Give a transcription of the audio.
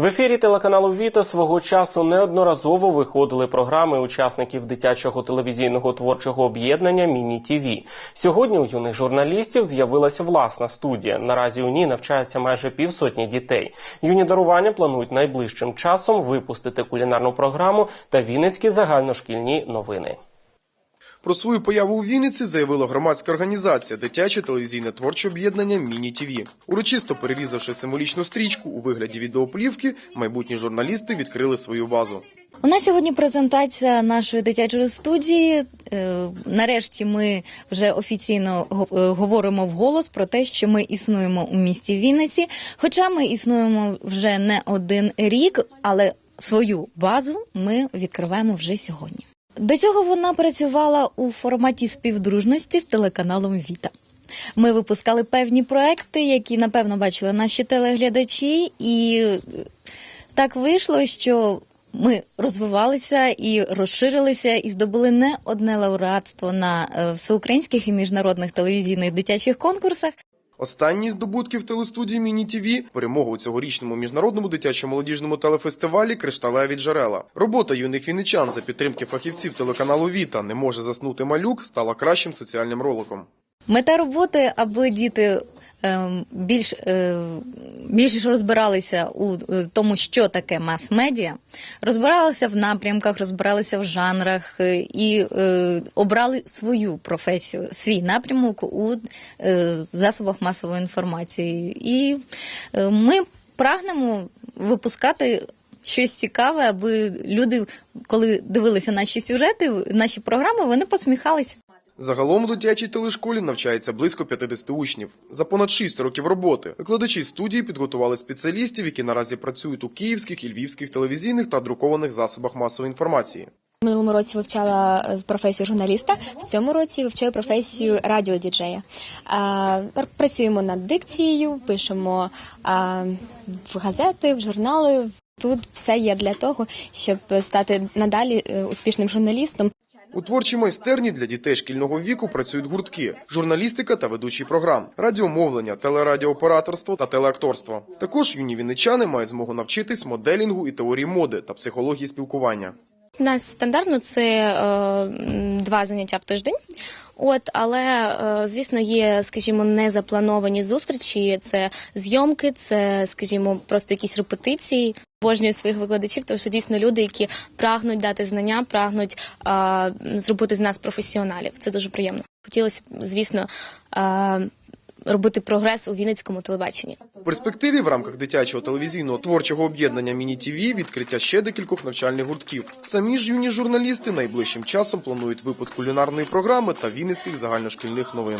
В ефірі телеканалу Віта свого часу неодноразово виходили програми учасників дитячого телевізійного творчого об'єднання Міні ТІВІ. Сьогодні у юних журналістів з'явилася власна студія. Наразі у ній навчається майже півсотні дітей. Юні дарування планують найближчим часом випустити кулінарну програму та вінницькі загальношкільні новини. Про свою появу у Вінниці заявила громадська організація Дитяче телевізійне творче об'єднання Міні ТІВІ. Урочисто перерізавши символічну стрічку у вигляді відеоплівки, майбутні журналісти відкрили свою базу. У нас сьогодні презентація нашої дитячої студії. Е, Нарешті ми вже офіційно е, говоримо вголос про те, що ми існуємо у місті Вінниці. Хоча ми існуємо вже не один рік, але свою базу ми відкриваємо вже сьогодні. До цього вона працювала у форматі співдружності з телеканалом Віта. Ми випускали певні проекти, які напевно бачили наші телеглядачі, і так вийшло, що ми розвивалися і розширилися, і здобули не одне лауреатство на е, всеукраїнських і міжнародних телевізійних дитячих конкурсах. Останній здобутки здобутків телестудії Міні ТІВІ – перемога у цьогорічному міжнародному дитячо-молодіжному телефестивалі «Кришталеві джерела». Робота юних вінничан за підтримки фахівців телеканалу Віта «Не може заснути малюк» стала кращим соціальним роликом. Мета роботи, аби діти ем, більш, е, більш розбиралися у е, тому, що таке мас-медіа, розбиралися в напрямках, розбиралися в жанрах е, і обрали свою професію, свій напрямок у засобах масової інформації. І ми прагнемо випускати. Щось цікаве, аби люди, коли дивилися наші сюжети, наші програми, вони посміхалися. Загалом у дитячій телешколі навчається близько 50 учнів. За понад 6 років роботи викладачі студії підготували спеціалістів, які наразі працюють у київських і львівських телевізійних та друкованих засобах масової інформації. Минулому році вивчала е, професію журналіста. В цьому році вивчаю професію радіодіджея. Працюємо над дикцією, пишемо в газети, в журнали. Тут все є для того, щоб стати надалі е, успішним журналістом. У творчій майстерні для дітей шкільного віку працюють гуртки, журналістика та ведучі програм, радіомовлення, телерадіооператорство та телеакторство. Також юні вінничани мають змогу навчитись моделінгу і теорії моди та психології спілкування. У нас стандартно це е, два заняття в тиждень. От, але е, звісно, є, скажімо, незаплановані зустрічі. Це зйомки, це, скажімо, просто якісь репетиції. Обожнюю своїх викладачів, тому що дійсно люди, які прагнуть дати знання, прагнуть е, зробити з нас професіоналів. Це дуже приємно. Хотілося б, звісно, е, робити прогрес у Вінницькому телебаченні. У перспективі в рамках дитячого телевізійного творчого об'єднання Міні ТІВІ відкриття ще декількох навчальних гуртків. Самі ж юні журналісти найближчим часом планують випуск кулінарної програми та вінницьких загальношкільних новин.